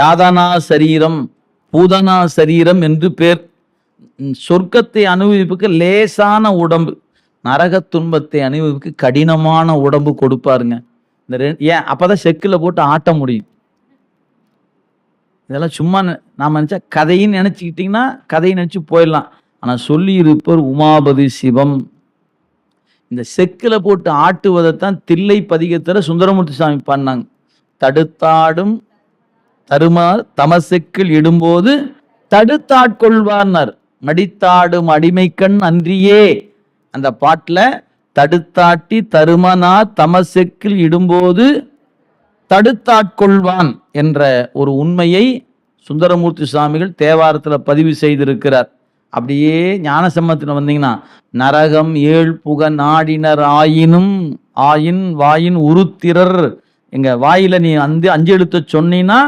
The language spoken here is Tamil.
யாதனா சரீரம் பூதனா சரீரம் என்று பேர். சொர்க்கத்தை அனுபவிப்புக்கு லேசான உடம்பு நரக துன்பத்தை அனுபவிப்புக்கு கடினமான உடம்பு கொடுப்பாருங்க. இந்த ரெண்டு ஏன்? அப்போதான் செக்கில் போட்டு ஆட்ட முடியும். இதெல்லாம் சும்மா நாம் நினச்சா கதைன்னு நினச்சிக்கிட்டிங்கன்னா கதையை நினச்சி போயிடலாம். ஆனால் சொல்லியிருப்பர் உமாபதி சிவம். இந்த செக்கில் போட்டு ஆட்டுவதைத்தான் தில்லை பதிகத்தில் சுந்தரமூர்த்தி சாமி பண்ணாங்க. தடுத்தாடும் தருமார் தமசெக்கில் இடும்போது தடுத்தாட்கொள்வார்னர். மடித்தாடும் அடிமைக்கண் அன்றியே. அந்த பாட்டில் தடுத்தாட்டி தருமனார் தமசெக்கில் இடும்போது தடுத்தாட்கொள்வான் என்ற ஒரு உண்மையை சுந்தரமூர்த்தி சுவாமிகள் தேவாரத்தில் பதிவு செய்திருக்கிறார். அப்படியே ஞானசம்மத்தில் வந்தீங்கன்னா நரகம் ஏழ் புக நாடினர் ஆயினும் ஆயின் வாயின் உருத்திரர். எங்கள் வாயில் நீ அந்த அஞ்சு எழுத்த சொன்னீன்னா